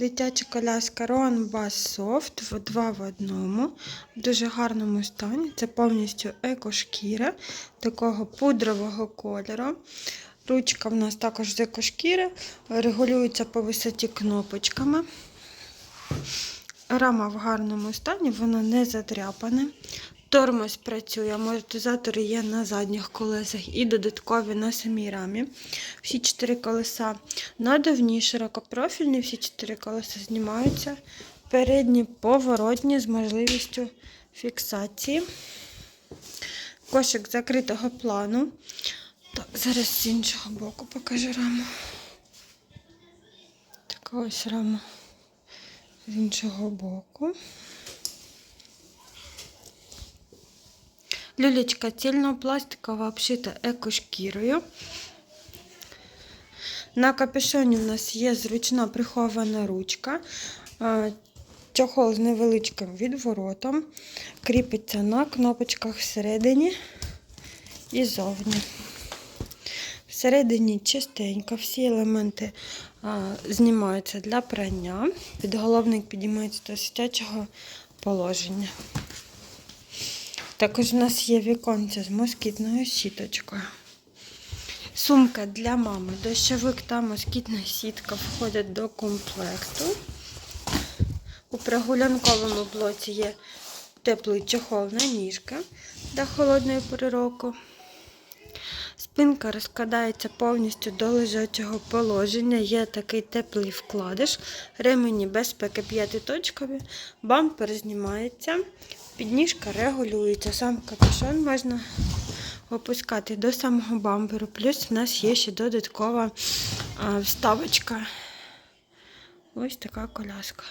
Дитяча коляска Rowan Bass Soft в 2 в одному, в дуже гарному стані. Це повністю екошкіра такого пудрового кольору. Ручка в нас також з екошкіри, регулюється по висоті кнопочками. Рама в гарному стані, вона не задряпана. Тормоз працює, амортизатори є на задніх колесах і додаткові на самій рамі. Всі чотири колеса надувні, широкопрофільні, всі чотири колеса знімаються. Передні поворотні з можливістю фіксації. Кошик закритого плану. Так, зараз з іншого боку покажу раму. Така ось рама з іншого боку. Люлечка цільнопластикова обшита екошкірою. На капюшоні в нас є зручна прихована ручка. Чохол з невеличким відворотом. Кріпиться на кнопочках всередині і зовні. Всередині чистенько, всі елементи а, знімаються для прання. Підголовник підіймається до сидячого положення. Також у нас є віконце з москітною сіточкою. Сумка для мами, дощовик та москітна сітка входять до комплекту. У прогулянковому блоці є теплий чохол на ніжки для холодної пори року. Спинка розкладається повністю до лежачого положення. Є такий теплий вкладиш, ремені безпеки п'ятиточкові, бампер знімається, підніжка регулюється. Сам капюшон можна опускати до самого бамперу. Плюс в нас є ще додаткова вставочка. Ось така коляска.